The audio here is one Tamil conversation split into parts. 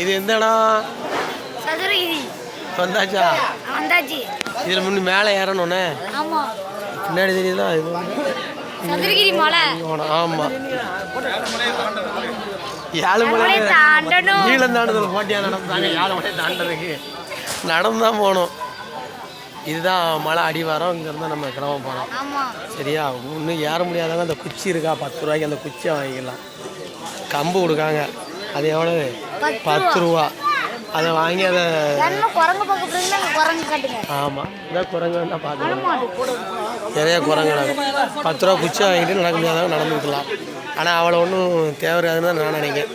இது எந்த இடம் சதுரகிரி. வந்தாச்சா? வந்தாச்சு. இதில் முன்னே மேலே ஏறணுண்ணே ஆமா. பின்னாடி தெரியுதா? சதுரகிரி மலை. ஆமாம் ஏழு மலை தாண்டணும். நீளம் தாண்டுதல் போட்டியாக நடந்தாங்க. ஏழு மலை தாண்டதுக்கு. நடந்து தான் போகணும். இதுதான் மலை அடிவாரம். இங்கேருந்து நம்ம கிளம்ப போகிறோம் ஆமா. சரியா? இன்னும் ஏற முடியாதவங்க அந்த குச்சி இருக்கா? பத்து ரூபாய்க்கு அந்த குச்சியை வாங்கிக்கலாம். கம்பு கொடுக்காங்க. அது எவ்வளவு? பத்து ரூபா. அதை வாங்கி அதை குரங்கு பார்க்க குரங்கு காட்டுங்க. ஆமாம் இதான் குரங்கு வேணா பார்த்துக்கலாம் நிறைய குரங்கு நடக்கும். பத்து ரூபா குச்சி வாங்கிட்டு நடக்க முடியாதவங்க நடந்துக்கலாம். ஆனால் அவளை ஒன்றும் தேவையாதுன்னு தான் நான் நினைக்கிறேன்.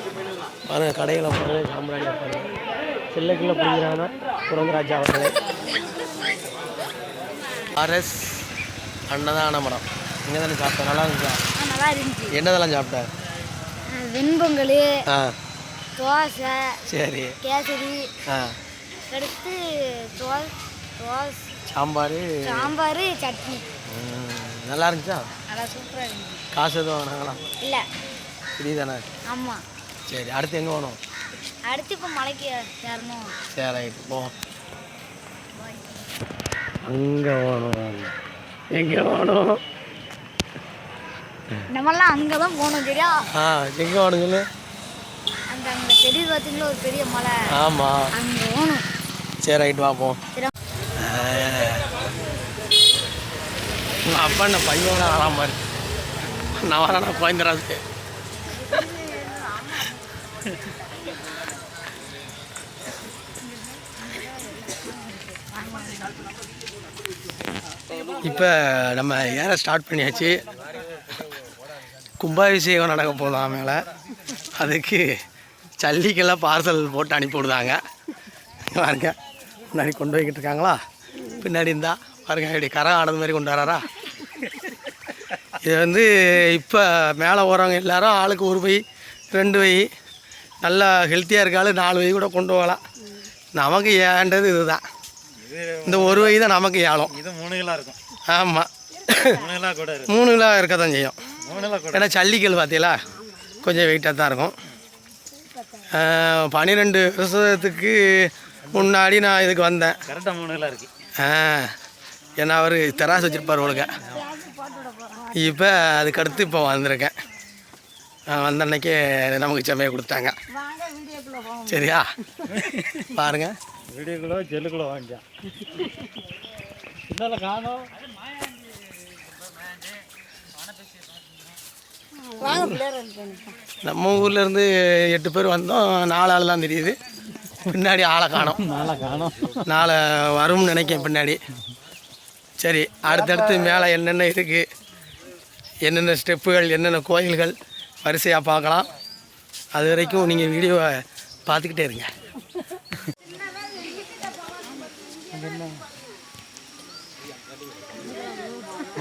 பாருங்க கடைகளை பாருங்க சாம்பிராணி பாருங்க. சில்லைக்குள்ளே பிடிக்கிறாங்கன்னா குரங்குராஜா அவர்களே. ஆர்எஸ் அன்னதான மடம் இங்கே தானே சாப்பிட்டேன் நல்லா இருந்துச்சா. என்னதெல்லாம் சாப்பிட்ட? ஆ, வெண்பொங்கல் ஆ. தோசை சரி. கேசரி அடுத்து சாம்பார். சாம்பார் சட்னி. நல்லா இருந்துச்சா? நல்லா சூப்பராக இருந்துச்சு. காசு எதுவும் வாங்கினாங்களா? இல்லை. ஃப்ரீ தானே? ஆமாம் சரி அடுத்து எங்கே போகணும்? அடுத்து இப்போ மலைக்கு ஏறணும் சரி ரைட்டு போ. அங்கே போகணும் எங்கே போகணும்? நம்மளாம் அங்கே தான் போகணும் சரியா? ஆ எங்கே போகணும் சொல்லு? அங்கே தெரியுது பார்த்தீங்களா ஒரு பெரிய மலை? ஆமாம் அங்கே போகணும். சரி ரைட்டு வா போ. சரி. உங்கள் அப்பா என்ன பையனோட ஆறாம பாரு நான் வரேன்னா குழந்தைராது இப்போ நம்ம ஏற ஸ்டார்ட் பண்ணியாச்சு. கும்பாபிஷேகம் நடக்க போதாம் மேலே. அதுக்கு ஜல்லிக்கெல்லாம் பார்சல் போட்டு அனுப்பி விடுதாங்க பாருங்க முன்னாடி கொண்டு போய்கிட்டு இருக்காங்களா? பின்னாடி இருந்தா பாருங்க இப்படி கரை ஆனது மாதிரி கொண்டு வராரா? இது வந்து இப்போ மேலே போகிறவங்க எல்லாரும் ஆளுக்கு ஒரு பை ரெண்டு பை நல்லா ஹெல்த்தியாக இருக்காலும் நாலு பை கூட கொண்டு போகலாம். நமக்கு ஏன்றது இதுதான். இந்த ஒரு வகை தான் நமக்கு ஏலம் இது மூணு கிலோ இருக்கும். ஆமாம் மூணு கிலோ இருக்க தான் செய்யும். ஏன்னா ஜல்லிக்கல் பார்த்தீங்களா கொஞ்சம் வெயிட்டாக தான் இருக்கும். பன்னிரெண்டு வருஷத்துக்கு முன்னாடி நான் இதுக்கு வந்தேன். கரெக்டாக மூணு கிலோ இருக்கு. ஆ ஏன்னா அவர் தெராசு வச்சுருப்பார் உங்களுக்கு இப்போ அதுக்கடுத்து இப்போ வந்திருக்கேன். வந்த அன்னைக்கே நமக்கு செம்மையை கொடுத்தாங்க. வாங்க வீடியோக்குள்ளே போவோம் சரியா? பாருங்க. வீடியோக்குள்ளோ ஜெல்லுக்குள்ளோ இந்தால காணோம் வாங்க பிள்ளையார் வந்து நம்ம ஊர்ல இருந்து எட்டு பேர் வந்தோம். நாலு ஆள் தான் தெரியுது. பின்னாடி ஆளை காணோம். நாளை காணோம். நாளை வரும்னு நினைக்கேன் பின்னாடி. சரி அடுத்தடுத்து மேலே என்னென்ன இருக்குது என்னென்ன ஸ்டெப்புகள் என்னென்ன கோயில்கள்? வரிசையாக பார்க்கலாம். அது வரைக்கும் நீங்கள் வீடியோவை பார்த்துக்கிட்டே இருங்க.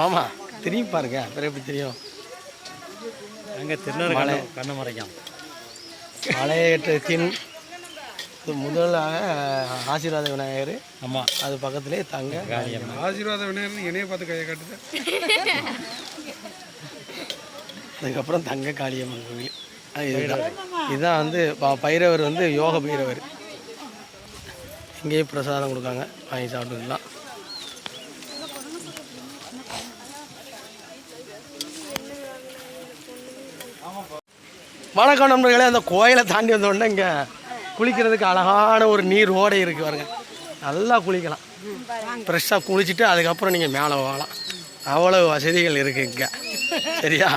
மாமா திரும்பி பாருங்க. அப்புறம் எப்படி தெரியும்? அங்கே திருநூறு மலை. கண்ணு கண்ணு மறைக்கும் மலையேற்றத்தின் இது முதலாக ஆசீர்வாத விநாயகர். ஆமாம் அது பக்கத்திலே தங்க காளியம்மன் ஆசீர்வாத விநாயகர் என்னைய பார்த்து கையை காட்டுது. அதுக்கப்புறம் தங்க காளியம்மன் கோவில். இதுதான். இதுதான் வந்து ப- பைரவர் வந்து யோக பைரவர். இங்கேயும் பிரசாதம் கொடுக்காங்க. வாங்கி சாப்பிட்டுக்கலாம் வணக்கம் நண்பர்களே அந்த கோயிலை தாண்டி வந்த உடனே இங்கே குளிக்கிறதுக்கு அழகான ஒரு நீர் ஓடை இருக்கு பாருங்க. நல்லா குளிக்கலாம். ஃப்ரெஷ்ஷாக குளிச்சுட்டு அதுக்கப்புறம் நீங்கள் மேலே போகலாம். அவ்வளோ வசதிகள் இருக்குது இங்கே. சரியா?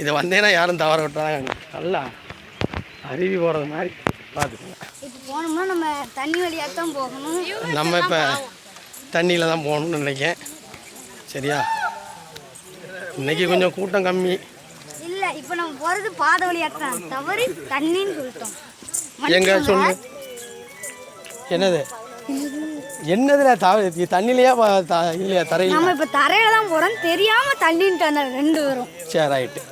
இதை வந்தேன்னா யாரும் தவற விட்டுறாங்க நல்லா அருவி போகிறது மாதிரி பார்த்துக்கோங்க. நம்ம தண்ணி வழியாக தான் போகணும். நம்ம இப்போ தண்ணியில் தான் போகணும்னு நினைக்கிறேன். சரியா? இன்னைக்கு கொஞ்சம் கூட்டம் கம்மி. இப்போ நம்ம போகிறது பாதை வழியாக தான் தவறி தண்ணின்னு சொல்லிட்டோம். எங்க சொல்லு? என்னது? என்னதுல தண்ணிலையா இல்லையா தரையில்? நம்ம இப்போ தரையில தான் போகிறோம் தெரியாமல் தண்ணின்ட்டு வந்தாங்க ரெண்டு பேரும். சரி ரைட்டு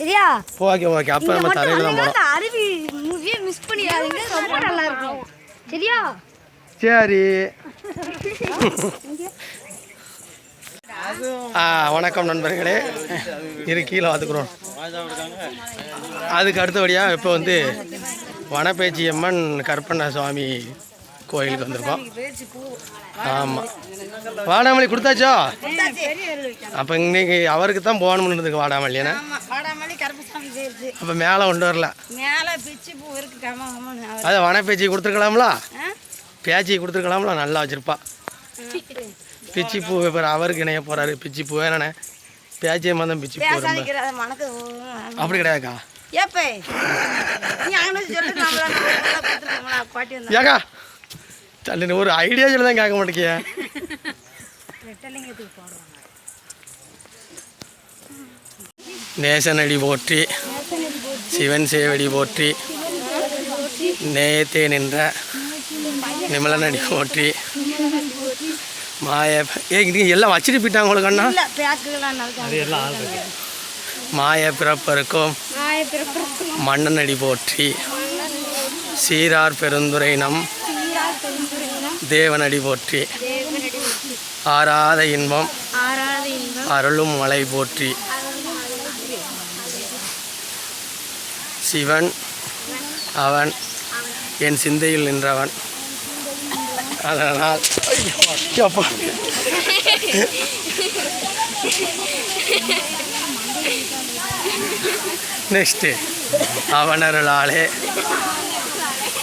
சரியா? ஓகே ஓகே அப்போ நம்ம தரையில் தான் போகிறோம் அந்த அருவி மூவியே மிஸ் பண்ணிடாதீங்க. ரொம்ப நல்லா இருக்கும். சரியா? சரி. வணக்கம் நண்பர்களே. இரு கீழே பார்த்துக்குறோம் அதுக்கு அடுத்தபடியாக இப்போ வந்து வனப்பேச்சி அம்மன் கற்பண்ண சுவாமி கோயிலுக்கு வந்திருக்கோம். ஆமாம் வாடாமல்லி கொடுத்தாச்சோ? அப்போ இன்னைக்கு அவருக்கு தான் போகணும்னு வாடாமல்லி என்ன? ஆமா வாடாமல்லி கருப்புசாமி போயிருச்சு. அப்போ மேலே கொண்டு வரல. அதை வனப்பேச்சி கொடுத்துருக்கலாம்ல? பேச்சி கொடுத்துருக்கலாம்ல? நல்லா வச்சிருப்பா. பிச்சி பூ இப்போ அவருக்கு இணைய போகிறாரு பிச்சி பூ என்னண்ணே பேச்சி தான் பிச்சி பூ அப்படி வந்து. ஏக்கா தள்ளு ஒரு ஐடியா சொல்லி தான் கேட்க மாட்டேங்கிய போடுறாங்க நேசனடி போற்றி சிவன் சேவடி போற்றி நேயத்தே நின்ற நிமலனடி போற்றி மாய ஏ இது எல்லாம் வச்சுட்டு போயிட்டாங்க உங்களுக்கு அண்ணா. மாய பிறப்பருக்கும் மன்னனடி போற்றி. சீரார் பெருந்துரை நம் தேவனடி போற்றி. ஆராத ஆறாத இன்பம். அருளும் மலை போற்றி. சிவன். அவன். என் சிந்தையில் நின்றவன். அதனால் அப்பா. நெக்ஸ்ட்டு அவனருளாலே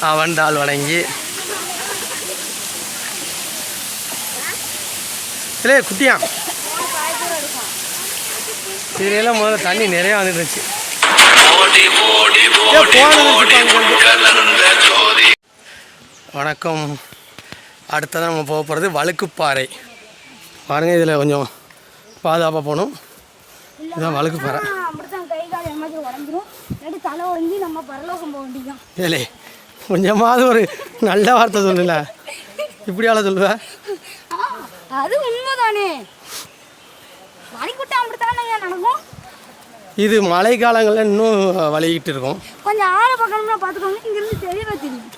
அவன் தாள் வணங்கி. இல்லை குட்டியா? இதுலாம் முதல்ல தண்ணி நிறையா வந்துருச்சு வணக்கம். அடுத்ததான் நம்ம போக போகிறது வழுக்குப்பாறை. பாருங்கள் இதில் கொஞ்சம் பாதுகாப்பாக போகணும். இதுதான் வழுக்குப்பாறை. ஏலே கொஞ்சமாவது ஒரு நல்ல வார்த்தை சொல்லல. இப்படியால சொல்லுவ? அது உண்மைதானே. இது மழை காலங்களில் இன்னும் வலிக்கிட்டு இருக்கும். கொஞ்சம் ஆழ பக்கம்னா பார்த்துக்கோங்க இங்கிருந்து தெரியவே தெரியும்.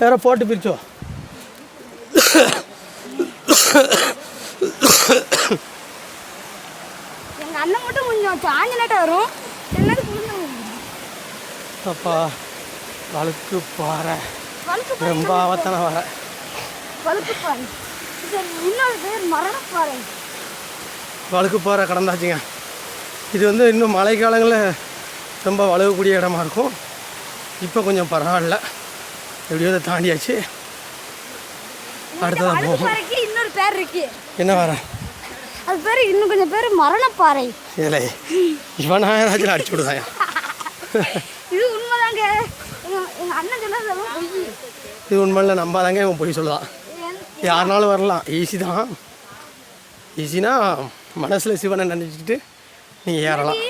வேற போட்டு பிரிச்சோ எங்கள் அண்ணன் மட்டும் கொஞ்சம் சாஞ்ச நேட்டம் வரும். அப்பா வழுக்கு பாறை. ரொம்ப ஆபத்தான வர வழுக்கு இன்னொரு பேர் மரணப்பாறை வழுக்கு பாறை கடந்தாச்சுங்க. இது வந்து இன்னும் மழை காலங்களில் ரொம்ப வழுகக்கூடிய இடமா இருக்கும். இப்போ கொஞ்சம் பரவாயில்ல. எப்படியோ அதை தாண்டியாச்சு. அடுத்ததான் போகும். இன்னொரு பேர் இருக்கு. என்ன வர அது பேர் இன்னும் கொஞ்சம் பேர் மரணப்பாறை. இதில் இவன் ஆயிராச்சும் அடிச்சு விடுதாயா? இது உண்மைதாங்க. எங்க அண்ணன் சொன்னது இது உண்மையில் நம்பாதாங்க இவன் போய் சொல்லுதான் யாருனாலும் வரலாம். ஈஸி தான். ஈஸினா மனசில் சிவனை நினச்சிக்கிட்டு நீங்கள் ஏறலாம்.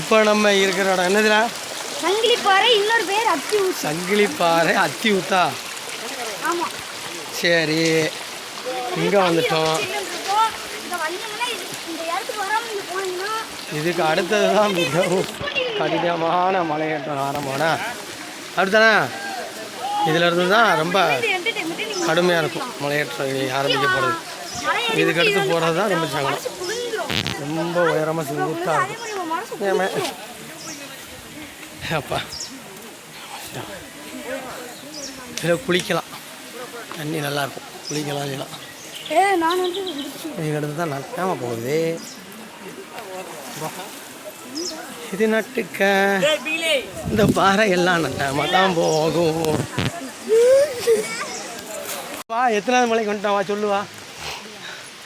இப்போ நம்ம இருக்கிற இடம் என்னதுல சங்கிலி பாறை இன்னொரு பேர் அத்தி சங்கிலி பாறை அத்தி ஊத்தா ஆமாம் சரி இங்கே வந்துட்டோம் இதுக்கு அடுத்தது தான் மிகவும் கடினமான மலையேற்றம் ஆரம்பம்னா. அடுத்தானே? இதில் இருந்து தான் ரொம்ப கடுமையாக இருக்கும் மலையேற்றம் ஆரம்பிக்க போகிறது இதுக்கு அடுத்து போகிறது தான் ரொம்ப சங்கடம் ரொம்ப உயரமாக செங்குத்தாக இருக்கும் மாதிரி உங்கள் மனசு ஏமே புரிஞ்சிடும் அப்பா. இதில் குளிக்கலாம். தண்ணி நல்லாயிருக்கும் குளிக்கலாம் செய்யலாம் ஏ நான் வந்து அடுத்து தான் நட்டாமல் போகுது. வா. இது நட்டுக்க. இந்த பாறை எல்லாம் நட்டாம தான் போகும். வா எத்தனாவது மலைக்கு வந்துட்டான் வா சொல்லுவா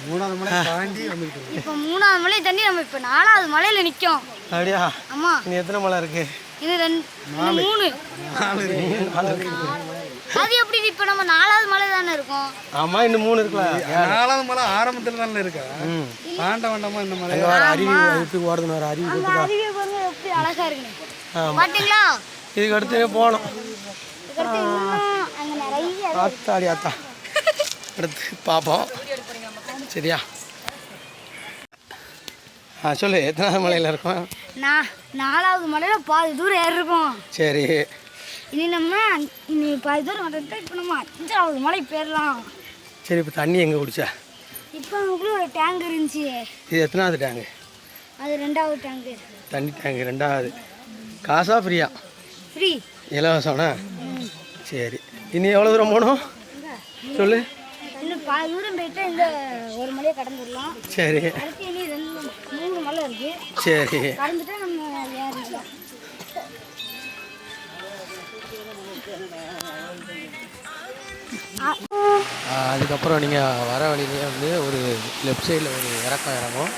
மூணாவது மலை தாண்டி வந்துட்டு இப்போ மூணாவது மலை தண்ணி நம்ம இப்போ நாலாவது மலையில் நிற்கும் அப்படியா? ஆமாம் இனி எத்தனை மலை இருக்கு? இது ரெண்டு இது மூணு. இருக்கு. அது எப்படி இப்போ நம்ம நாலாவது மலை தானே இருக்கும்? ஆமா இன்னும் மூணு இருக்குல்ல. நாலாவது மலை ஆரம்பத்தில் தானே இருக்கா? ம். தாண்ட வேண்டாமா இந்த மலை. அங்கே வர அருவி எப்படி ஓடுதுன்னு அருவி போட்டுக்கா. அருவியை பாருங்க எப்படி அழகா ஆமாம் பாத்தீங்களா? இதுக்கு அடுத்து போகணும். ஆத்தாடி ஆத்தா. அடுத்து பார்ப்போம் சரியா? ஆ சொல்லு எத்தனாவது மலையில் இருக்கோம்? நான் நாலாவது மலையில பாதி தூரம் ஏறி இருக்கோம். சரி. இனி நம்ம இனி பாதி தூரம் வந்துட்டு இப்போ நம்ம அஞ்சாவது மலை போயிடலாம். சரி இப்போ தண்ணி எங்கே குடிச்சா? இப்போ நமக்குள்ள ஒரு டேங்க் இருந்துச்சு. இது எத்தனாவது டேங்கு அது ரெண்டாவது டேங்கு தண்ணி டேங்க் ரெண்டாவது. காசா ஃப்ரீயா? ஃப்ரீ இலவசம்னா? சரி. இனி எவ்வளோ தூரம் போகணும்? சொல்லு. இன்னும் பல தூரம் போயிட்டு இந்த ஒரு மலையை கடந்துடலாம். சரி. இருக்கு. சரி. நம்ம ஏறிடலாம். அதுக்கப்புறம் நீங்கள் வர வழியிலே வந்து ஒரு லெஃப்ட் சைடில் ஒரு இறக்கம் இறங்கும்.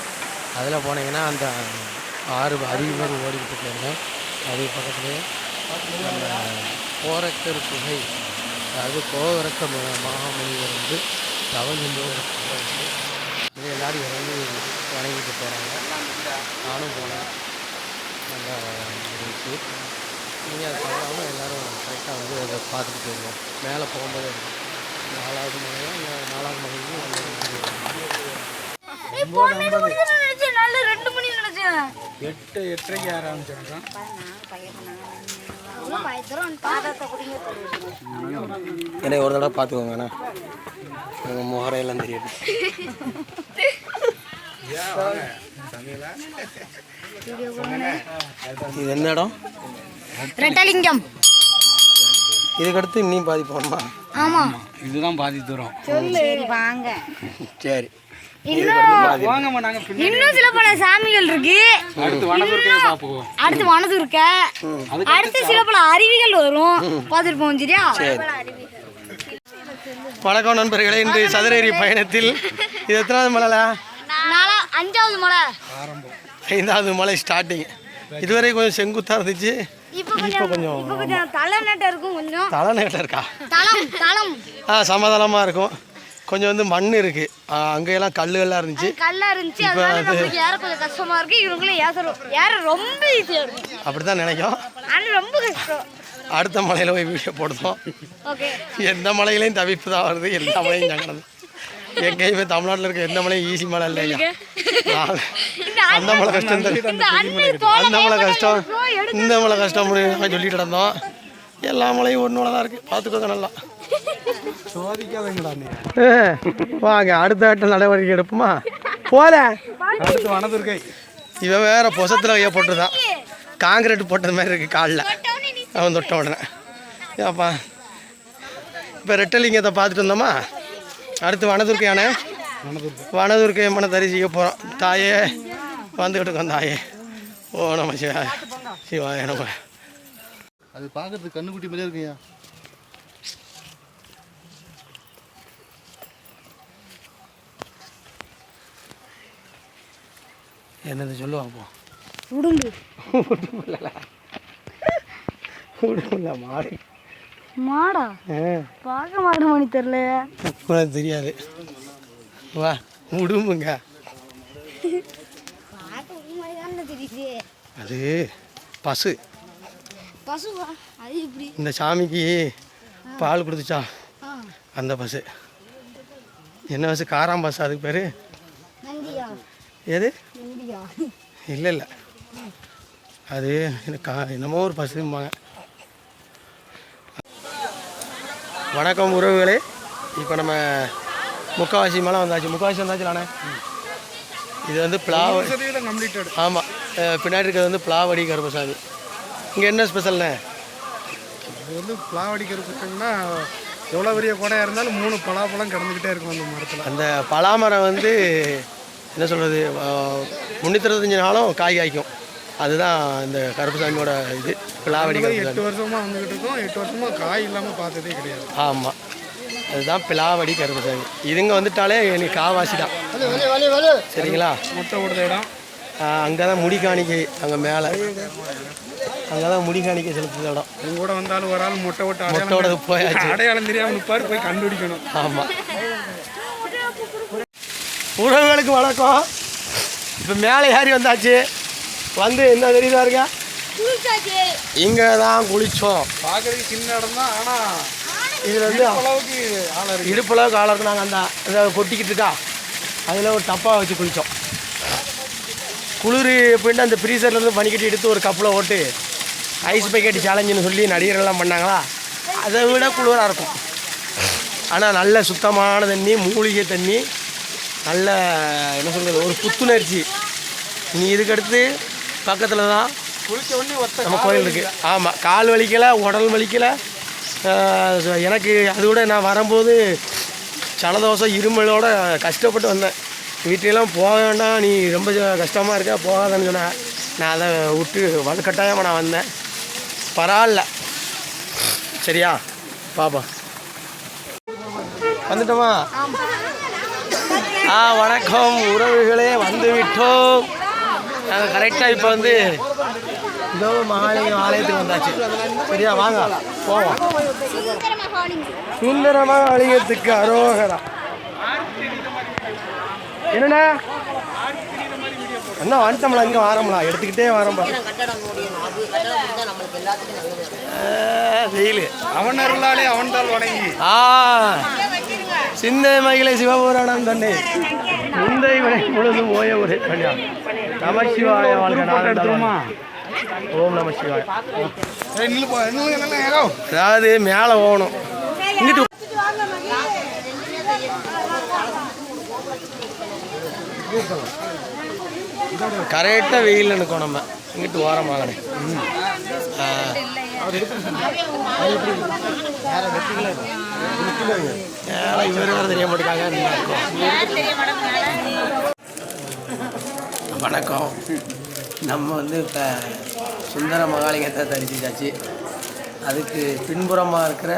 அதில் போனீங்கன்னா அந்த ஆறு மாதிரி ஓடிக்கிட்டு இருக்காங்க அது பக்கத்துலேயே நம்ம கோரக்கர் குகை. அதாவது கோரக்க ம- மாமுனிவர் வந்து செஞ்ச ஒரு குகை. இது எல்லோரும் இறங்கி வணங்கிட்டு போகிறாங்க நானும் போனேன். நல்லா இருந்துச்சு நீங்கள் அதை தவறாமல் எல்லோரும் கரெக்டாக வந்து அதை பார்த்துட்டு போயிருங்க மேலே போகும்போது நாலாவது மலையோ இல்லை நாலாவது மலையும் நல்ல ரெண்டு மணி நினைச்சேன். எட்டு எட்டரைக்கு ஆரம்பிச்சிருக்கோம். என்னை ஒரு தடவை பார்த்துக்கோங்கண்ணா உங்கள் முகரையெல்லாம் தெரியுது. இது என்ன இடம்? ரெட்டலிங்கம். இதுக்கடுத்து இன்னும் பாதி போகணுமா ஆமா. இதுதான் பாதி தூரம். சரி வாங்க. சரி. இன்னும் சில பல சாமிகள் இருக்கு. அடுத்து வனது இருக்க அடுத்து சில பல அருவிகள் வரும். பார்த்துட்டு போவோம் சரியா? வணக்கம் நண்பர்களே இன்று சதுரேரி பயணத்தில் இது எத்தனாவது மலைல நாளா அஞ்சாவது மலை. ஐந்தாவது மலை ஸ்டார்டிங் இதுவரை கொஞ்சம் செங்குத்தாக இருந்துச்சு. இப்போ கொஞ்சம் இப்போ கொஞ்சம் தலை நட்டை இருக்கும் கொஞ்சம். தலை நேட்டில் இருக்கா? தளம் தளம். ஆ சமதளமாக இருக்கும். கொஞ்சம் வந்து மண் இருக்குது அங்கெல்லாம் கல்லுகள்லாம் இருந்துச்சு. கல்லா இருந்துச்சு அதனால நம்மளுக்கு ஏற கொஞ்சம் கஷ்டமா இருக்கு. இவங்களும் ஏற ஏற ரொம்ப ஈஸியா இருக்கு. அப்படி தான் நினைக்கும். ஆனா ரொம்ப கஷ்டம். அடுத்த மலையில் போய் வீடியோ போடுதோம் ஓகே. எந்த மலையிலையும் தவிப்பு தான் வருது எல்லா மலையும் சங்கடம் எங்கேயுமே தமிழ்நாட்டில் இருக்க எந்த மலையும் ஈஸி மலை இல்லையா? அந்த மலை கஷ்டம் அந்த மலை கஷ்டம். இந்த மலை கஷ்டம் சொல்லிட்டு இருந்தோம். எல்லா மலையும் ஒன்று தான் இருக்குது பார்த்துக்கோங்க நல்லா. வாங்க அடுத்த கட்ட நடவடிக்கை எடுப்போமா போல அடுத்து வனதுர்க்கை இவன் வேற பொசத்தில் கையை போட்டுருதான் காங்கிரீட் போட்டது மாதிரி இருக்கு காலில் அவன் தொட்ட உடனே ஏப்பா இப்போ ரெட்டலிங்கத்தை பார்த்துட்டு இருந்தோமா அடுத்து வனதுர்க்கை யானை வனதுர்க்கை மன தரிசிக்க போகிறோம் தாயே வந்துக்கிட்டு இருக்கோம் தாயே ஓ நம்ம சிவா சிவாய நம்ம அது பார்க்கறதுக்கு கண்ணுக்குட்டி மாதிரியே இருக்குயா என்னது சொல்லுவாங்க போ. உடும்பு. உடுல மாடு. மாடா? ஆ. பார்க்க மாட மணி தெரியல. உனக்கு தெரியாது. வா உடும்புங்க. அது பசு. பசுவா? அது இந்த சாமிக்கு பால் கொடுத்துச்சா அந்த பஸ்ஸு என்ன பஸ்ஸு காராம் பஸ் அதுக்கு பேர் எது? இல்லை இல்லை. அது என்ன கா என்னமோ ஒரு பஸ்ஸும்பாங்க வணக்கம் உறவுகளே. இப்போ நம்ம முக்காவாசி மலை வந்தாச்சு. முக்காவாசி வந்தாச்சுலாண்ணே இது வந்து பிளாவ கம்ப்ளீட்டட் ஆமாம் பின்னாடி இருக்கிறது வந்து பிளாவடி கருப்பசாமி. இங்கே என்ன ஸ்பெஷல்ண்ணே இது வந்து பிளாவடிக்கிற குட்டங்கன்னா எவ்வளோ பெரிய கொடையாக இருந்தாலும் மூணு பலாப்பழம் கிடந்துக்கிட்டே இருக்கும் அந்த மரத்தில். அந்த பலாமரம் வந்து என்ன சொல்கிறது முந்நூற்றி நாளும் காய் காய்க்கும். அதுதான் இந்த கருப்புசாமியோட இது பிளாவடி கருப்புசாமி எட்டு வருஷமா வந்துகிட்டு இருக்கோம். எட்டு வருஷமா காய் இல்லாமல் பார்த்ததே கிடையாது. ஆமாம் அதுதான் பிளாவடி கருப்புசாமி. இதுங்க வந்துட்டாலே எனக்கு காவாசி தான். சரிங்களா? முட்டை விடுற இடம். அங்கே தான் முடி காணிக்கை அங்கே மேலே. அங்கே தான் முடி காணிக்கை செலுத்துற இடம். உங்க கூட வந்தாலும் ஒரு ஆள் முட்டை விட்டு மொட்டோட அடையாளம் போயாச்சு. அடையாளம் தெரியாமல் நிற்பாரு போய் கண்டுபிடிக்கணும். ஆமாம் உறவுகளுக்கு வணக்கம். இப்போ மேலே ஏறி வந்தாச்சு. வந்து என்ன தெரியுதா இருக்கா? இங்கே தான் குளித்தோம் பார்க்கறதுக்கு சின்ன இடம் தான் ஆனால் இதில் வந்து அளவுக்கு ஆளை இருக்கு. இடுப்பளவு காலருக்கு நாங்கள் அந்த இதை கொட்டிக்கிட்டு இருக்கா அதில் ஒரு டப்பா வச்சு குளித்தோம் குளிர் எப்படின்னா அந்த ஃப்ரீசர்லேருந்து பனிக்கட்டி எடுத்து ஒரு கப்பில் ஓட்டு ஐஸ் பேக்கெட் சேலஞ்சுன்னு சொல்லி நடிகர்கள்லாம் பண்ணாங்களா? அதை விட குளிராக இருக்கும். ஆனால் நல்ல சுத்தமான தண்ணி மூலிகை தண்ணி நல்ல என்ன சொல்கிறது ஒரு புத்துணர்ச்சி. நீ இதுக்கடுத்து பக்கத்தில் தான் நம்ம கோயில் இருக்குது ஆமாம் கால் வலிக்கலை உடல் வலிக்கலை. எனக்கு அது கூட நான் வரும்போது சலதோஷம் இருமலோட கஷ்டப்பட்டு வந்தேன். வீட்டிலலாம் போக வேண்டாம் நீ ரொம்ப கஷ்டமாக இருக்க போகாதன்னு சொன்னேன் நான் அதை விட்டு வலுக்கட்டாயமாக நான் வந்தேன். பரவாயில்ல. சரியா? பாப்பா வந்துட்டோமா? ஆ வணக்கம். உறவுகளே வந்து விட்டோம் நாங்கள் கரெக்டாக இப்போ வந்து இதோ மகாலிங்கம் ஆலயத்துக்கு வந்தாச்சு. சரியா? வாங்க. போவோம். சுந்தர மகாலிங்கத்துக்கு அரோகரா. என்னண்ணா? அண்ணா வந்துட்டோம்ல இங்கே வாரோம்ல? எடுத்துக்கிட்டே வரோம்பா வெயில். அவன் அருளாலே அவன் தாள் வணங்கி. ஆ. சிந்தை மகிழை சிவபுராணம் தன்னை. முந்தை வினை முழுதும் ஓய ஒரு கல்யா நம சிவாய வாழ்க தருமா ஓம் நம சிவாய. அதாவது மேலே போகணும் இங்கிட்டு கரெக்டாக வெயில் நிற்கும் நம்ம. இங்கிட்டு ஓரமாகணும் மேலே இவர் வேறு தெரிய இருக்கும் வணக்கம். நம்ம வந்து இப்போ சுந்தர மகாலிங்கத்தை தரிசிச்சாச்சு. அதுக்கு பின்புறமாக இருக்கிற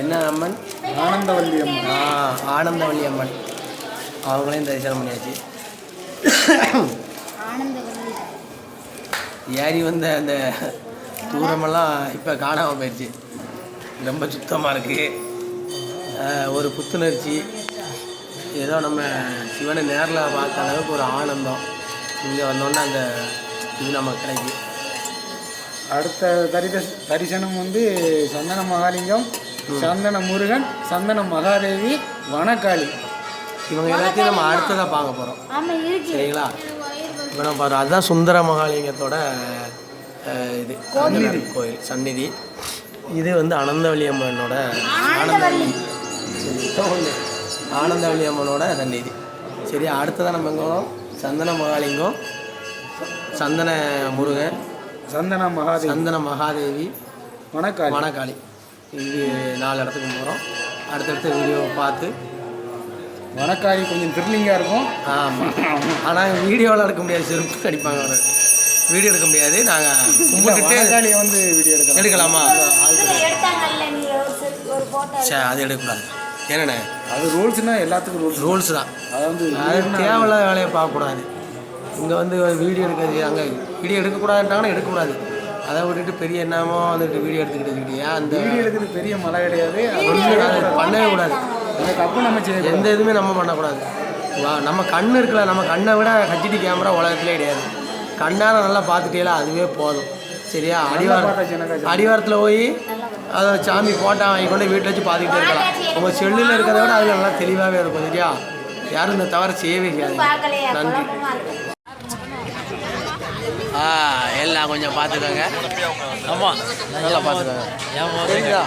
என்ன அம்மன்? ஆனந்தவல்லி அம்மா ஆ ஆனந்தவள்ளி அம்மன் அவங்களையும் தரிசனம் பண்ணியாச்சு. ஏறி வந்த அந்த தூரமெல்லாம் இப்போ காணாமல் போயிடுச்சு ரொம்ப சுத்தமாக இருக்குது ஒரு புத்துணர்ச்சி. ஏதோ நம்ம சிவனை நேரில் பார்த்த அளவுக்கு ஒரு ஆனந்தம். இங்கே வந்தோன்னே அந்த இது நமக்கு கிடைக்கும் அடுத்த தரித தரிசனம் வந்து சந்தன மகாலிங்கம் சந்தன முருகன் சந்தன மகாதேவி வனக்காளி. இவங்க எல்லாத்தையும் நம்ம அடுத்ததாக பார்க்க போகிறோம் ஆமா இருக்கு. சரிங்களா? இப்போ நம்ம பாரு அதுதான் சுந்தர மகாலிங்கத்தோட இது. கோயில் சந்நிதி. இது வந்து அனந்தவள்ளி அம்மனோட ஆனந்தவள்ளி. ஒண்ணு. ஆனந்தவள்ளி அம்மனோட சந்நிதி சரி அடுத்ததான் நம்ம எங்கே வரோம் சந்தன மகாலிங்கம். சந்தன முருகன். சந்தன மகாதேவி. சந்தன மகாதேவி. வனக்காளி. வனக்காளி. இது நாலு இடத்துக்கு போகிறோம் அடுத்தடுத்த வீடியோ பார்த்து. வனக்காளி கொஞ்சம் த்ரில்லிங்காக இருக்கும். ஆமாம் ஆனால் வீடியோவில் எடுக்க முடியாது. செருப்பு அடிப்பாங்க அவரு வீடியோ எடுக்க முடியாது. நாங்கள் கும்பிட்டுட்டு வந்து வீடியோ எடுக்கலாம். எடுக்கலாமா? சரி அது எடுக்கக்கூடாது. என்னண்ணே? அது ரூல்ஸ்னா எல்லாத்துக்கும் ரூல்ஸ். ரூல்ஸ் தான் அது வந்து அது தேவையில்லாத வேலையை பார்க்கக்கூடாது. இங்கே வந்து வீடியோ எடுக்கிறது அங்கே வீடியோ எடுக்கக்கூடாதுன்றாங்கன்னா எடுக்கக்கூடாது. அதை விட்டுட்டு பெரிய என்னமோ வந்துட்டு வீடியோ எடுத்துக்கிட்டு ஏன் அந்த வீடியோ எடுக்கிறது பெரிய மலை கிடையாது. பண்ணவே கூடாது. அந்த தப்பு நம்ம செய்ய எந்த இதுவுமே நம்ம பண்ணக்கூடாது. வா- நம்ம கண் இருக்குல்ல நம்ம கண்ணை விட ஹெச்டி கேமரா உலகத்திலே கிடையாது. கண்ணால் நல்லா பார்த்துட்டேல அதுவே போதும். சரியா? அடிவார பார்த்தாச்சு எனக்கு அடிவாரத்தில் போய் அதை சாமி போட்டா வாங்கி கொண்டு வீட்டில் வச்சு பார்த்துக்கிட்டே இருக்கலாம். உங்கள் செல்லில் இருக்கிறத விட அதில் நல்லா தெளிவாகவே இருக்கும் சரியா? யாரும் இந்த தவறு செய்யவே செய்யாது நன்றி. ஆ எல்லாம் கொஞ்சம் பார்த்துக்கோங்க. ஆமாம் நல்லா பார்த்துக்கோங்க. சரிங்களா?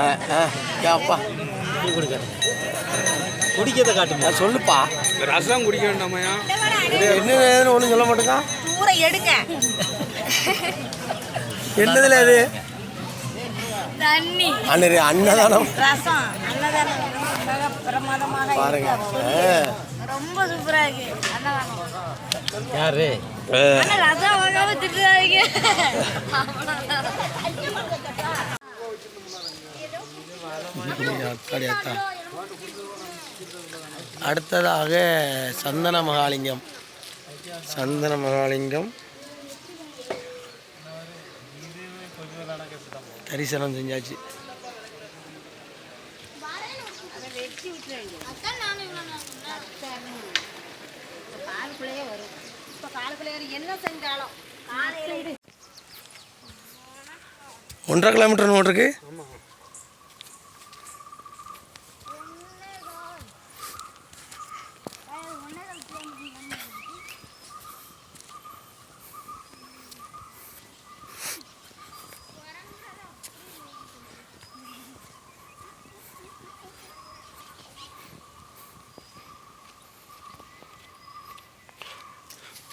ஆ ஆ ஏ அப்பா. குடிக்கிறத காட்டுங்க. சொல்லுப்பா. ரசம் குடிக்க வேண்டாமையா இது என்ன ஒன்றும் சொல்ல மாட்டேங்க? தூர எடுங்க. என்னதுல தண்ணி. அண்ணரு அன்னதானம். ரசம். அன்னதானம் மிக பிரமாதமாக பாருங்க. ரொம்ப சூப்பரா இருக்கு. அன்னதானம். யாரு. அடுத்ததாக சந்தன மகாலிங்கம். சந்தன மகாலிங்கம் தரிசனம் செஞ்சாச்சு காலுக்குள்ளேயே வரும் இப்ப காலுக்குள்ளேயே வரும். என்ன செஞ்சாலும். காலையில ஒன்றரை கிலோமீட்டர் நோட் இருக்கு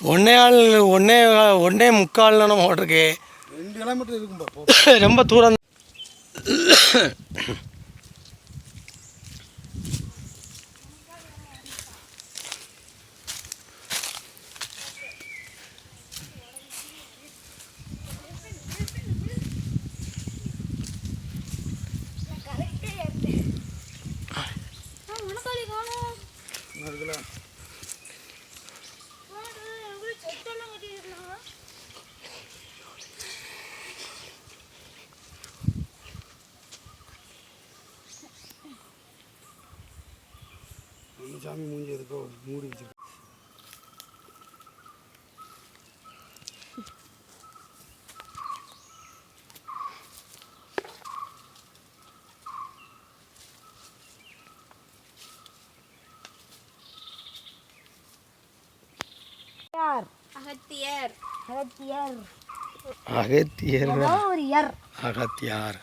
ஒன்னே ஆள் ஒன்னே ஒன்னே முக்கால் நம்ம ஓட்டிருக்கு. ரெண்டு கிலோமீட்டர் இருக்கும்பா ரொம்ப தூரம் சாமி மூஞ்சி எதுக்கோ மூடி வச்சிருக்கு. யார் அகத்தியர். அகத்தியர். அகத்தியர். ஒரு அகத்தியார்.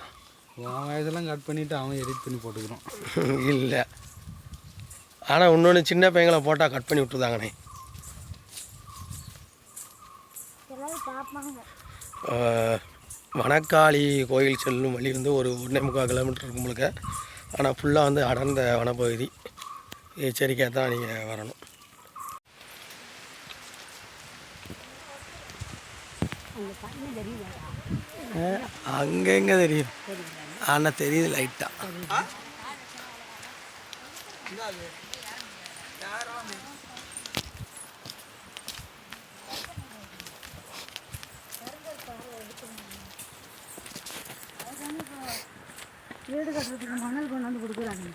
உன் வயசெல்லாம் கட் பண்ணிவிட்டு அவன் எடிட் பண்ணி போட்டுக்கிறான். இல்லை. ஆனால் இன்னொன்று சின்ன பையங்களை போட்டால் கட் பண்ணி விட்டுருதாங்கண்ணே. வனக்காளி கோயில் செல்லும் வழி வந்து ஒரு ஒன்றே முக்கால் கிலோமீட்டர் இருக்கும் உங்களுக்கு ஆனால் ஃபுல்லாக வந்து அடர்ந்த வனப்பகுதி. எச்சரிக்கையாக தான் நீங்கள் வரணும். அங்கே எங்கே தெரியும்? ஆனால் தெரியுது லைட்டாக வீடு கட்டுறதுக்கு மணல் கொண்டு வந்து கொடுக்குறாங்க.